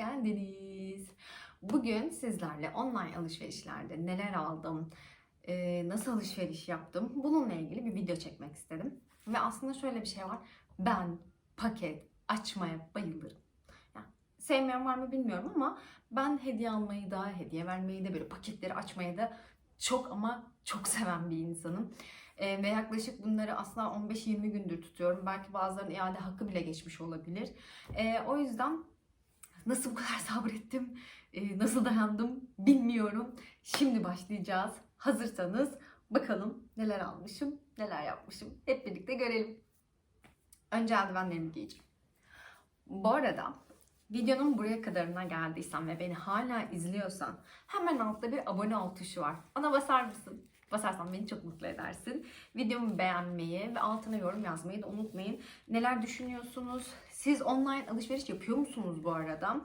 Geldiniz. Bugün sizlerle online alışverişlerde neler aldım, e, nasıl alışveriş yaptım bununla ilgili bir video çekmek istedim. Ve aslında şöyle bir şey var, ben paket açmaya bayılırım. Yani sevmeyen var mı bilmiyorum ama ben hediye almayı da, hediye vermeyi de böyle paketleri açmayı da çok ama çok seven bir insanım. E, ve yaklaşık bunları aslında 15-20 gündür tutuyorum. Belki bazılarının iade hakkı bile geçmiş olabilir. E, o yüzden nasıl bu kadar sabrettim, e, nasıl dayandım bilmiyorum. Şimdi başlayacağız. Hazırsanız bakalım neler almışım, neler yapmışım. Hep birlikte görelim. Önce eldivenlerimi giyeceğim. Bu arada videonun buraya kadarına geldiysen ve beni hala izliyorsan hemen altta bir abone ol tuşu var. Ona basar mısın? Basarsan beni çok mutlu edersin. Videomu beğenmeyi ve altına yorum yazmayı da unutmayın. Neler düşünüyorsunuz? Siz online alışveriş yapıyor musunuz bu arada?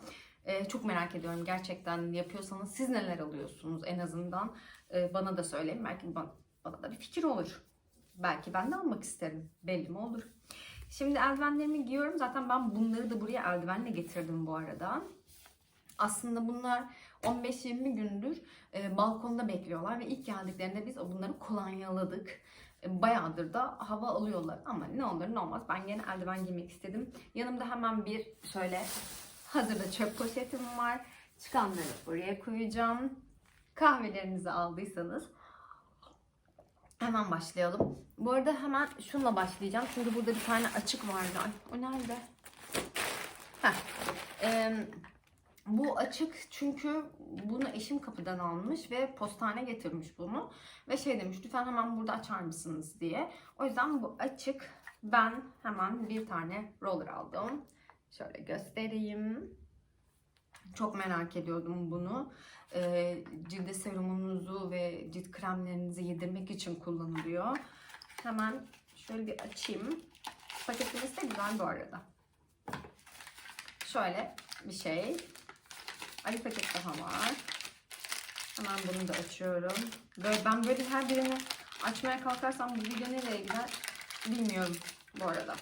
Ee, çok merak ediyorum gerçekten yapıyorsanız siz neler alıyorsunuz en azından Ee, bana da söyleyin. Belki bana, bana da bir fikir olur. Belki ben de almak isterim. Belli mi olur. Şimdi eldivenlerimi giyiyorum. Zaten ben bunları da buraya eldivenle getirdim bu arada. Aslında bunlar 15-20 gündür e, balkonda bekliyorlar ve ilk geldiklerinde biz bunları kolonyaladık. Bayağıdır da hava alıyorlar ama ne olur ne olmaz ben gene eldiven giymek istedim. Yanımda hemen bir şöyle hazırda çöp poşetim var. Çıkanları buraya koyacağım. Kahvelerinizi aldıysanız hemen başlayalım. Bu arada hemen şunla başlayacağım. Çünkü burada bir tane açık vardı. Ay, o nerede? Heh. Ee, bu açık çünkü bunu eşim kapıdan almış ve postane getirmiş bunu. Ve şey demiş lütfen hemen burada açar mısınız diye. O yüzden bu açık. Ben hemen bir tane roller aldım. Şöyle göstereyim. Çok merak ediyordum bunu. Ee, cilde serumunuzu ve cilt kremlerinizi yedirmek için kullanılıyor. Hemen şöyle bir açayım. Paketimiz de güzel bu arada. Şöyle bir şey. Ali paket daha var. Hemen bunu da açıyorum. Böyle, ben böyle her birini açmaya kalkarsam bu video nereye gider bilmiyorum bu arada.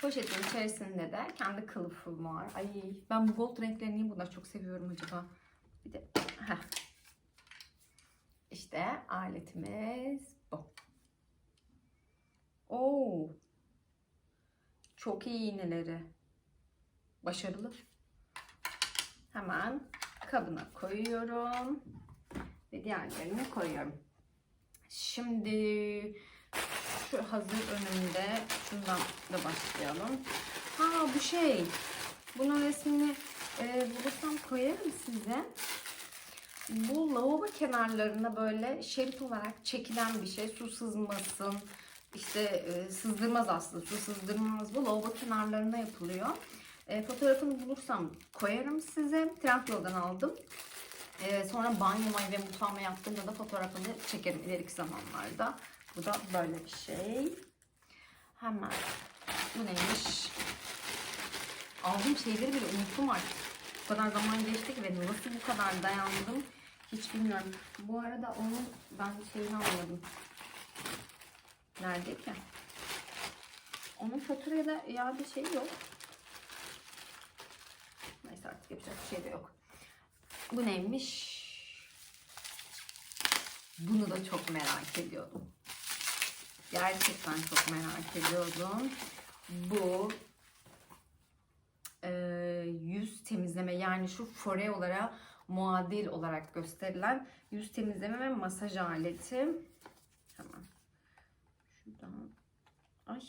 Poşetin içerisinde de kendi kılıfım var. Ay ben bu gold renklerini bunları çok seviyorum acaba? Bir de heh. İşte aletimiz bu. Oo. Çok iyi iğneleri. Başarılı. Hemen kabına koyuyorum. Ve diğerlerini koyuyorum. Şimdi şu hazır önümde. Şundan da başlayalım. Ha bu şey. Bunun resmini e, bulursam koyarım size. Bu lavabo kenarlarına böyle şerit olarak çekilen bir şey. Su sızmasın. İşte e, sızdırmaz aslında. Su sızdırmaz bu. Lavabo kenarlarına yapılıyor. E, fotoğrafını bulursam koyarım size. Trendyol'dan aldım. E, sonra banyoma ve mutfağıma yaptığımda da fotoğrafını çekerim ileriki zamanlarda. Bu da böyle bir şey. Hemen. Bu neymiş? Aldığım şeyleri bile unuttum artık. Bu kadar zaman geçti ki ve nasıl bu kadar dayandım hiç bilmiyorum. Bu arada onun ben şeyini almadım. Nerede ki? Onun faturaya da iade şeyi yok. Yapacak bir şey de yok. Bu neymiş? Bunu da çok merak ediyordum. Gerçekten çok merak ediyordum. Bu e, yüz temizleme yani şu fore olarak muadil olarak gösterilen yüz temizleme ve masaj aleti. Hemen şuradan. Ay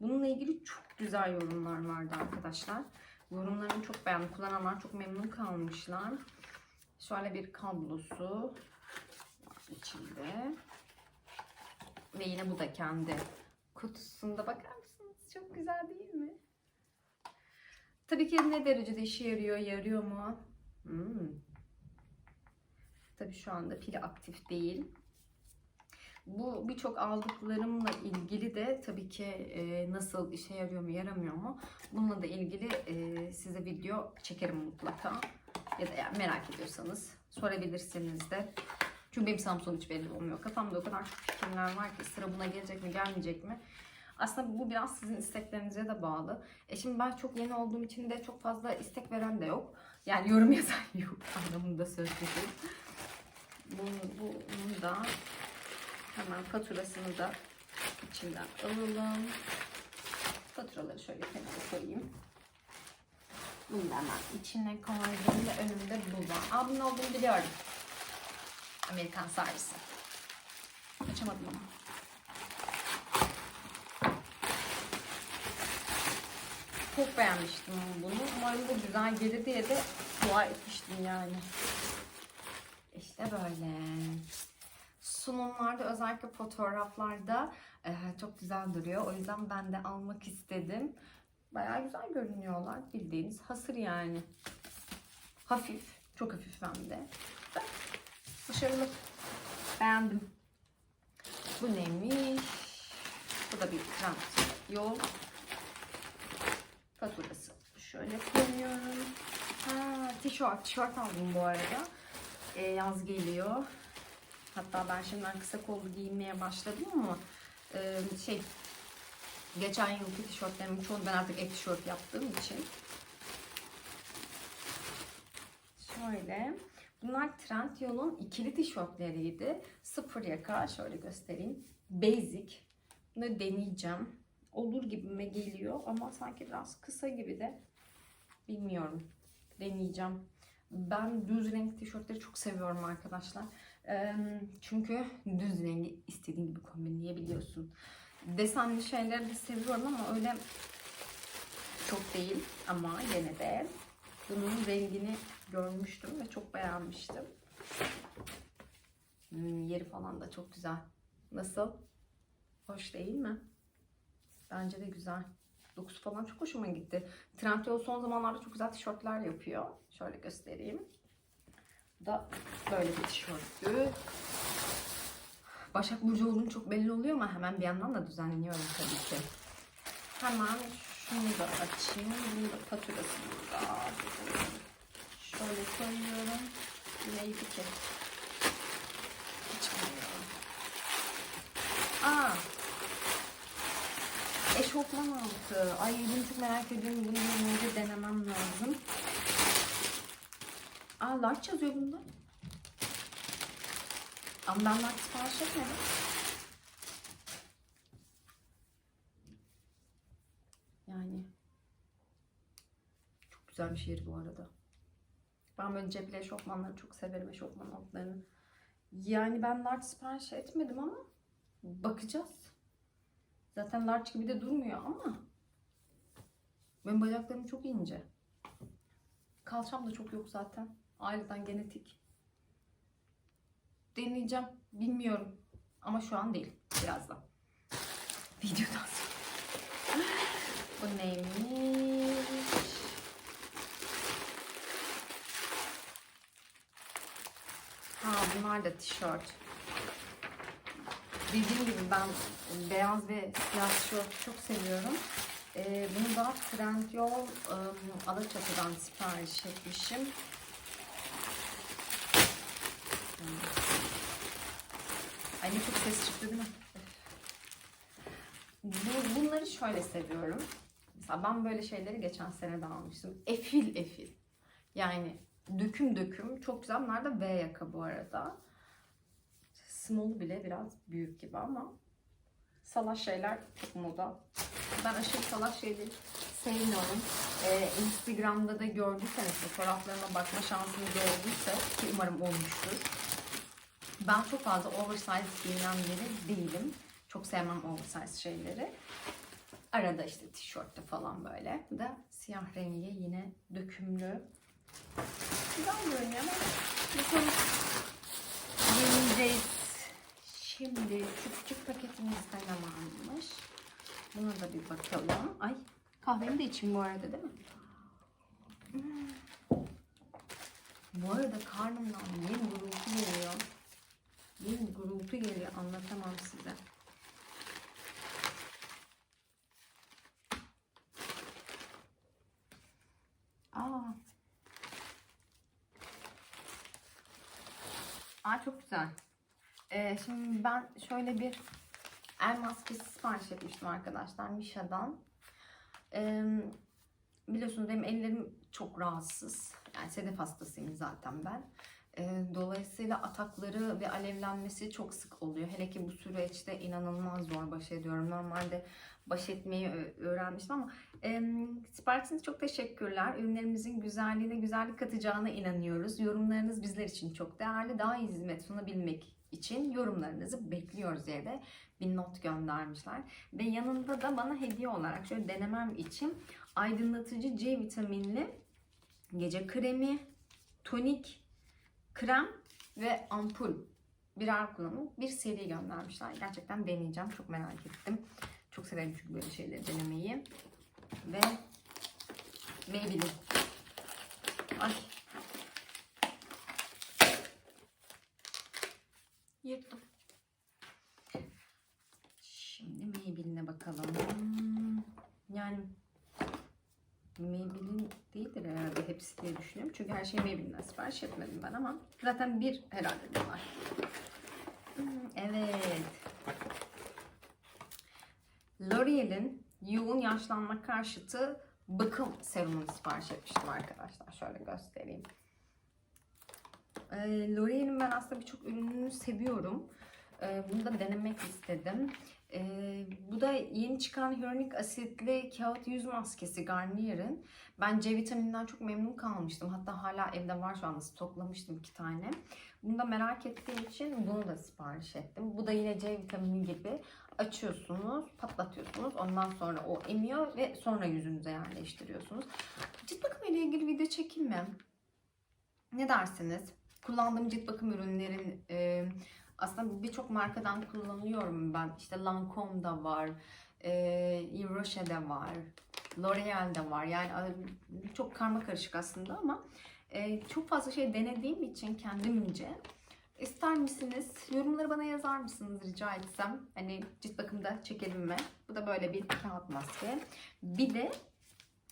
bununla ilgili çok güzel yorumlar vardı arkadaşlar. Yorumlarını çok beğendim. Kullananlar çok memnun kalmışlar. Şöyle bir kablosu içinde. Ve yine bu da kendi kutusunda bakar mısınız? Çok güzel değil mi? Tabii ki ne derecede işe yarıyor, yarıyor mu? Hmm. Tabii şu anda pili aktif değil. Bu birçok aldıklarımla ilgili de tabii ki e, nasıl işe yarıyor mu yaramıyor mu bununla da ilgili e, size video çekerim mutlaka. Ya da yani merak ediyorsanız sorabilirsiniz de. Çünkü benim Samsung hiç belli olmuyor. Kafamda o kadar çok fikirler var ki sıra buna gelecek mi gelmeyecek mi Aslında bu biraz sizin isteklerinize de bağlı. E şimdi ben çok yeni olduğum için de çok fazla istek veren de yok. Yani yorum yazan yok anlamında söylüyorum. Bunu, bunu da hemen faturasını da içinden alalım. Faturaları şöyle kenara koyayım. Bunu da hemen içine koydum ve önümde bu var. Aa bunun olduğunu biliyorum. Amerikan servisi. Açamadım ama. Çok beğenmiştim bunu. Umarım bu güzel gelir diye de dua etmiştim yani. İşte böyle. Sunumlarda özellikle fotoğraflarda e, çok güzel duruyor. O yüzden ben de almak istedim. Bayağı güzel görünüyorlar. Bildiğiniz hasır yani. Hafif. Çok hafif hem de. Başarılı. Beğendim. Bu neymiş? Bu da bir trend yol. Faturası. Şöyle koyuyorum. Ha, tişört. Tişört aldım bu arada. Ee, yaz geliyor. Hatta ben şimdiden kısa kollu giyinmeye başladım ama e, şey geçen yılki tişörtlerimin çoğunu ben artık ek tişört yaptığım için şöyle bunlar Trendyol'un ikili tişörtleriydi. Sıfır yaka şöyle göstereyim. Basic. Bunu deneyeceğim. Olur gibime geliyor ama sanki biraz kısa gibi de bilmiyorum. Deneyeceğim. Ben düz renk tişörtleri çok seviyorum arkadaşlar. Çünkü düz rengi istediğin gibi kombinleyebiliyorsun. Desenli şeyleri de seviyorum ama öyle çok değil. Ama yine de bunun rengini görmüştüm ve çok beğenmiştim. Hmm, yeri falan da çok güzel. Nasıl? Hoş değil mi? Bence de güzel. Dokusu falan çok hoşuma gitti. Trendyol son zamanlarda çok güzel tişörtler yapıyor. Şöyle göstereyim. Da böyle bir tişörtü. Başak Burcu olduğum çok belli oluyor ama hemen bir yandan da düzenliyorum tabii ki. Hemen şunu da açayım. Bunu da faturasını da şöyle koyuyorum. Yine iyi fikir. Açmıyorum. Aa, eşofman altı. Ay bunu çok merak ediyorum. Bunu önce denemem lazım. Aa large yazıyor bunda. Ama ben large sipariş etmedim. Yani çok güzelmiş yeri bu arada. Ben böyle cepli eşofmanları çok severim eşofman altlarını. Yani ben large sipariş etmedim ama bakacağız. Zaten large gibi de durmuyor ama benim bacaklarım çok ince. Kalçam da çok yok zaten. Aileden genetik. Deneyeceğim. Bilmiyorum. Ama şu an değil. Birazdan. Videodan sonra. Bu neymiş? Ha bunlar da tişört. Dediğim gibi ben beyaz ve siyah tişört çok seviyorum. Ee, bunu da Trendyol ım, Alaçatı'dan sipariş etmişim. Ay ne çok ses çıktı değil mi? Bu, bunları şöyle seviyorum. Mesela ben böyle şeyleri geçen sene de almıştım. Efil efil. Yani döküm döküm. Çok güzel. Bunlar da V yaka bu arada. Small bile biraz büyük gibi ama salaş şeyler çok moda. Ben aşırı salaş şeyleri sevmiyorum. Ee, Instagram'da da gördüyseniz fotoğraflarıma bakma şansınız olduysa ki umarım olmuştur. Ben çok fazla oversize giyinen biri değilim. Çok sevmem oversize şeyleri. Arada işte tişörtte falan böyle. Bu da siyah rengi yine dökümlü. Güzel görünüyor ama bakalım. Deneyeceğiz. Şimdi şu küçük paketimizde ne varmış? Buna da bir bakalım. Ay kahvemi de içeyim bu arada değil mi? Hmm. Bu arada karnımdan bir gurultu geliyor. Gurultu geliyor anlatamam size. Aa. Aa çok güzel. Ee, şimdi ben şöyle bir El maskesi sipariş etmiştim arkadaşlar Misha'dan. Ee, biliyorsunuz benim ellerim çok rahatsız. Yani sedef hastasıyım zaten ben. Ee, dolayısıyla atakları ve alevlenmesi çok sık oluyor. Hele ki bu süreçte inanılmaz zor baş ediyorum. Normalde baş etmeyi öğrenmiştim ama e, siparişiniz çok teşekkürler. Ürünlerimizin güzelliğine güzellik katacağına inanıyoruz. Yorumlarınız bizler için çok değerli. Daha iyi hizmet sunabilmek için yorumlarınızı bekliyoruz diye de bir not göndermişler. Ve yanında da bana hediye olarak şöyle denemem için aydınlatıcı C vitaminli gece kremi, tonik, krem ve ampul birer kullanım bir seri göndermişler. Gerçekten deneyeceğim. Çok merak ettim. Çok severim çünkü böyle şeyleri denemeyi. Ve Maybelline. Ay. Yırttım. Şimdi Maybelline'e bakalım. Yani Maybelline değildir herhalde hepsi diye düşünüyorum. Çünkü her şeyi Maybelline'den sipariş etmedim ben ama zaten bir herhalde. Hmm, Evet. L'Oreal'in yoğun yaşlanma karşıtı bakım serumunu sipariş etmiştim arkadaşlar. Şöyle göstereyim. Ee, L'Oreal'in ben aslında birçok ürününü seviyorum. Ee, bunu da denemek istedim. Ee, bu da yeni çıkan hyaluronik asitli kağıt yüz maskesi Garnier'in. Ben C vitamininden çok memnun kalmıştım. Hatta hala evde var şu anda stoklamıştım iki tane. Bunu da merak ettiğim için bunu da sipariş ettim. Bu da yine C vitamini gibi açıyorsunuz, patlatıyorsunuz. Ondan sonra o emiyor ve sonra yüzünüze yerleştiriyorsunuz. Cilt bakımı ile ilgili video çekeyim mi? Ne dersiniz? Kullandığım cilt bakım ürünlerin e, aslında birçok markadan kullanıyorum ben. İşte Lancome'da var, e, Yves Rocher'de var, L'Oreal'de var. Yani çok karma karışık aslında ama e, çok fazla şey denediğim için kendimce ister misiniz? Yorumları bana yazar mısınız rica etsem? Hani cilt bakımda çekelim mi? Bu da böyle bir kağıt maske. Bir de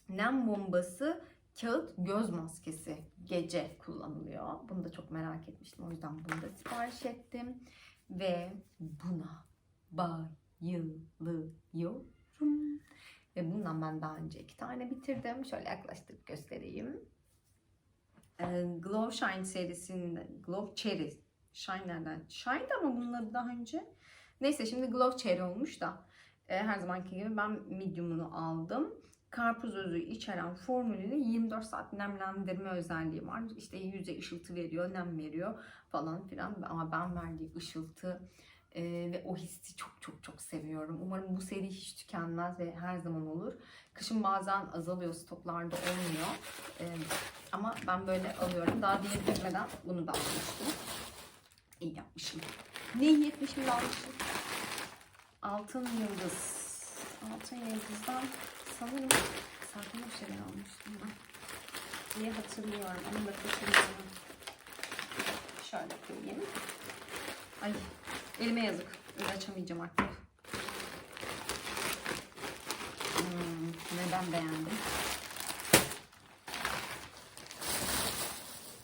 nem bombası kağıt göz maskesi gece kullanılıyor. Bunu da çok merak etmiştim. O yüzden bunu da sipariş ettim. Ve buna bayılıyorum. Ve bundan ben daha önce iki tane bitirdim. Şöyle yaklaştırıp göstereyim. Ee, Glow Shine serisinde Glow Cherry Shine nereden? Shine ama bunları daha önce. Neyse şimdi Glow Cherry olmuş da e, her zamanki gibi ben medium'unu aldım karpuz özü içeren formülünün 24 saat nemlendirme özelliği var. İşte yüze ışıltı veriyor, nem veriyor falan filan. Ama ben verdiği ışıltı e, ve o hissi çok çok çok seviyorum. Umarım bu seri hiç tükenmez ve her zaman olur. Kışın bazen azalıyor, stoklarda olmuyor. E, ama ben böyle alıyorum. Daha diye bitmeden bunu da almıştım. İyi yapmışım. Neyi yetmişim de almışım? Altın yıldız. Altın yıldızdan sanırım sakın bir şeyler almıştım ben. diye hatırlıyorum. Onu da kaçırıyorum. Şöyle koyayım. Ay elime yazık. Öyle açamayacağım artık. Hmm, neden beğendim?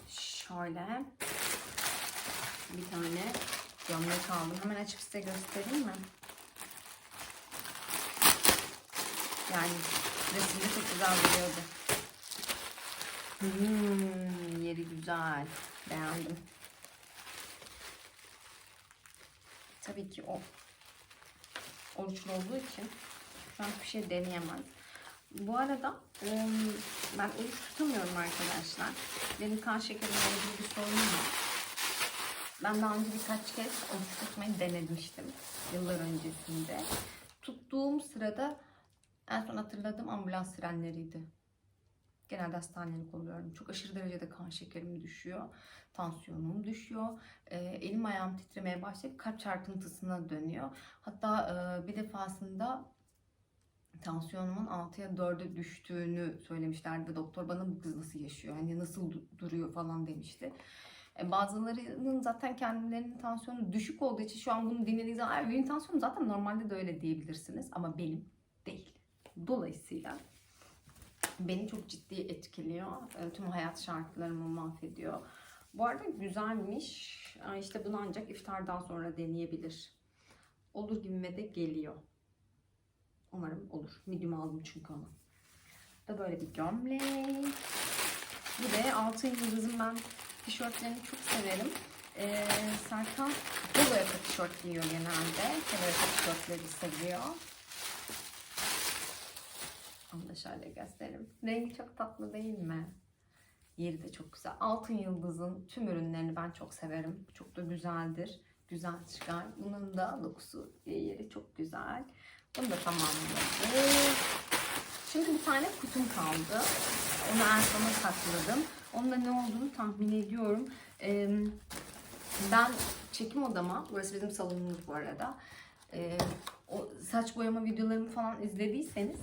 Şöyle bir tane gömlek aldım. Hemen açıp size göstereyim mi? Yani resimde çok güzel duruyordu. Hmm, yeri güzel. Beğendim. Tabii ki o oruçlu olduğu için şu an bir şey deneyemem. Bu arada ben oruç tutamıyorum arkadaşlar. Benim kan şekerimle ilgili bir sorunum var. Ben daha önce birkaç kez oruç tutmayı denemiştim. Yıllar öncesinde. Tuttuğum sırada en son hatırladığım ambulans sirenleriydi. Genelde hastanelik oluyorum. Çok aşırı derecede kan şekerim düşüyor. Tansiyonum düşüyor. E, elim ayağım titremeye başlayıp kalp çarpıntısına dönüyor. Hatta e, bir defasında tansiyonumun 6'ya 4'e düştüğünü söylemişlerdi. Doktor bana bu kız nasıl yaşıyor? Hani nasıl du- duruyor falan demişti. E, bazılarının zaten kendilerinin tansiyonu düşük olduğu için şu an bunu dinlediğiniz zaman "Ay, benim tansiyonum zaten normalde de öyle diyebilirsiniz. Ama benim. Dolayısıyla beni çok ciddi etkiliyor. E, Tüm hayat şartlarımı mahvediyor. Bu arada güzelmiş. Aa, İşte bunu ancak iftardan sonra deneyebilir. olur gibime de geliyor. Umarım olur. Medium aldım çünkü onu. Da böyle bir gömlek. Bu da altın yıldızın ben tişörtlerini çok severim. Ee, Serkan polo tişört giyiyor genelde. Polo tişörtleri seviyor. Onu da şöyle göstereyim. Rengi çok tatlı değil mi? Yeri de çok güzel. Altın Yıldız'ın tüm ürünlerini ben çok severim. Çok da güzeldir. Güzel çıkar. Bunun da dokusu yeri çok güzel. Bunu da tamamladık. Şimdi bir tane kutum kaldı. Onu en sona sakladım. Onda ne olduğunu tahmin ediyorum. Ben çekim odama, burası bizim salonumuz bu arada. O saç boyama videolarımı falan izlediyseniz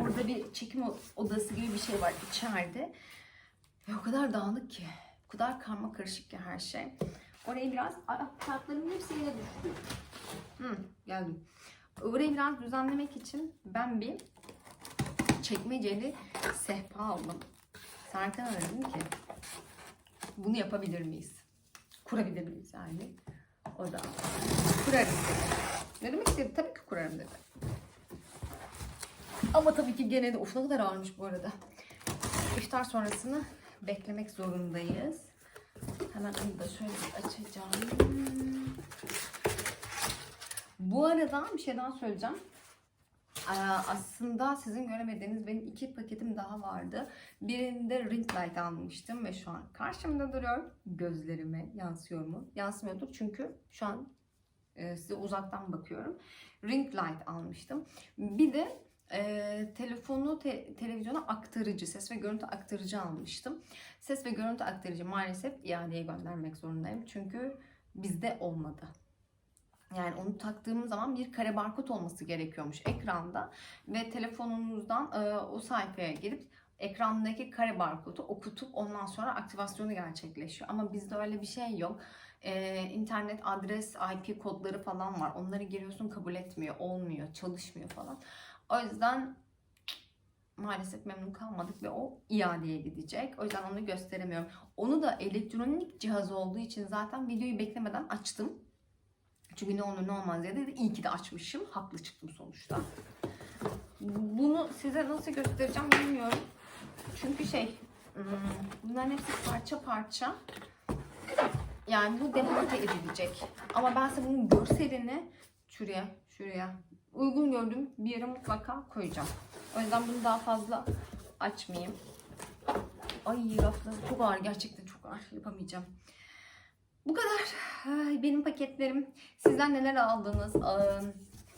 orada bir çekim odası gibi bir şey var içeride. Ve o kadar dağınık ki. O kadar karma karışık ki her şey. Orayı biraz... Ay kartlarımın hepsi yine düştü. Hı, geldim. Orayı biraz düzenlemek için ben bir çekmeceli sehpa aldım. Serkan'a dedim ki bunu yapabilir miyiz? Kurabilir miyiz yani? O da kurarız dedi. Ne demek istedi? Tabii ki kurarım dedi. Ama tabii ki gene de of ne kadar ağırmış bu arada. İftar sonrasını beklemek zorundayız. Hemen onu da şöyle açacağım. Bu arada bir şey daha söyleyeceğim. Ee, Aslında sizin göremediğiniz benim iki paketim daha vardı. Birinde ring light almıştım ve şu an karşımda duruyor. Gözlerime yansıyor mu? Yansımıyordur çünkü şu an e, size uzaktan bakıyorum. Ring light almıştım. Bir de e, telefonu te- televizyona aktarıcı, ses ve görüntü aktarıcı almıştım. Ses ve görüntü aktarıcı maalesef iadeye göndermek zorundayım. Çünkü bizde olmadı. Yani onu taktığımız zaman bir kare barkod olması gerekiyormuş ekranda ve telefonunuzdan e, o sayfaya girip ekrandaki kare barkodu okutup ondan sonra aktivasyonu gerçekleşiyor. Ama bizde öyle bir şey yok. E, internet adres, IP kodları falan var. Onları giriyorsun kabul etmiyor, olmuyor, çalışmıyor falan. O yüzden maalesef memnun kalmadık ve o iadeye gidecek. O yüzden onu gösteremiyorum. Onu da elektronik cihaz olduğu için zaten videoyu beklemeden açtım. Çünkü ne olur ne olmaz diye de iyi ki de açmışım. Haklı çıktım sonuçta. Bunu size nasıl göstereceğim bilmiyorum. Çünkü şey hmm, bunların hepsi parça parça. Yani bu demonte edilecek. Ama ben size bunun görselini şuraya, şuraya uygun gördüğüm bir yere mutlaka koyacağım. O yüzden bunu daha fazla açmayayım. Ay rafları çok ağır. Gerçekten çok ağır. Yapamayacağım. Bu kadar. Benim paketlerim. Sizler neler aldınız?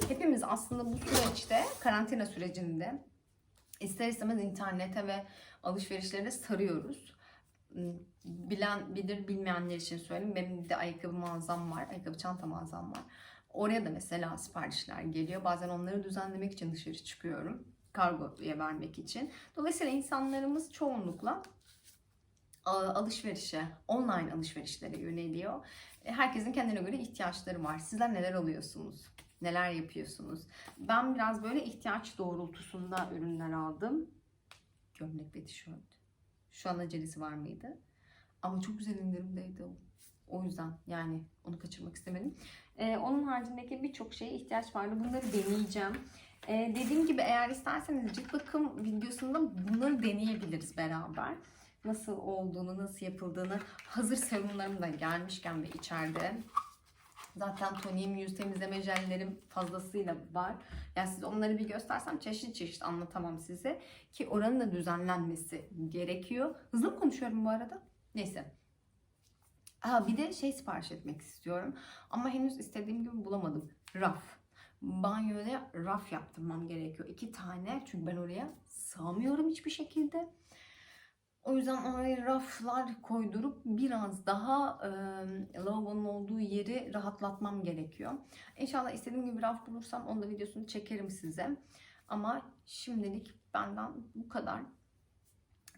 Hepimiz aslında bu süreçte, karantina sürecinde ister istemez internete ve alışverişlere sarıyoruz. Bilen bilir, bilmeyenler için söyleyeyim. Benim de ayakkabı mağazam var, ayakkabı çanta mağazam var. Oraya da mesela siparişler geliyor. Bazen onları düzenlemek için dışarı çıkıyorum. Kargoya vermek için. Dolayısıyla insanlarımız çoğunlukla a- alışverişe, online alışverişlere yöneliyor. E, Herkesin kendine göre ihtiyaçları var. Sizler neler alıyorsunuz? Neler yapıyorsunuz? Ben biraz böyle ihtiyaç doğrultusunda ürünler aldım. Gömlek ve tişört. Şu an acelesi var mıydı? Ama çok güzel indirimdeydi o. O yüzden yani onu kaçırmak istemedim. Ee, onun haricindeki birçok şeye ihtiyaç vardı. Bunları deneyeceğim. Ee, dediğim gibi eğer isterseniz cilt bakım videosunda bunları deneyebiliriz beraber. Nasıl olduğunu, nasıl yapıldığını, hazır serumlarım da gelmişken ve içeride. Zaten toniğim, yüz temizleme jellerim fazlasıyla var. Yani size onları bir göstersem çeşit çeşit anlatamam size. Ki oranın da düzenlenmesi gerekiyor. Hızlı mı konuşuyorum bu arada? Neyse. Ha, bir de şey sipariş etmek istiyorum. Ama henüz istediğim gibi bulamadım. Raf. Banyoya raf yaptırmam gerekiyor. iki tane. Çünkü ben oraya sığamıyorum hiçbir şekilde. O yüzden oraya raflar koydurup biraz daha e, lavabonun olduğu yeri rahatlatmam gerekiyor. İnşallah istediğim gibi raf bulursam onun da videosunu çekerim size. Ama şimdilik benden bu kadar.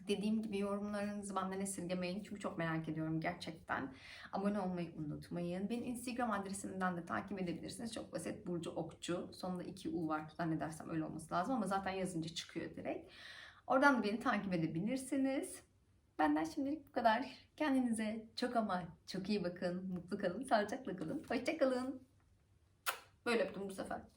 Dediğim gibi yorumlarınızı benden esirgemeyin. Çünkü çok merak ediyorum gerçekten. Abone olmayı unutmayın. Beni Instagram adresimden de takip edebilirsiniz. Çok basit. Burcu Okçu. Sonunda iki U var. Zannedersem öyle olması lazım. Ama zaten yazınca çıkıyor direkt. Oradan da beni takip edebilirsiniz. Benden şimdilik bu kadar. Kendinize çok ama çok iyi bakın. Mutlu kalın. Sağlıcakla kalın. Hoşçakalın. Böyle öptüm bu sefer.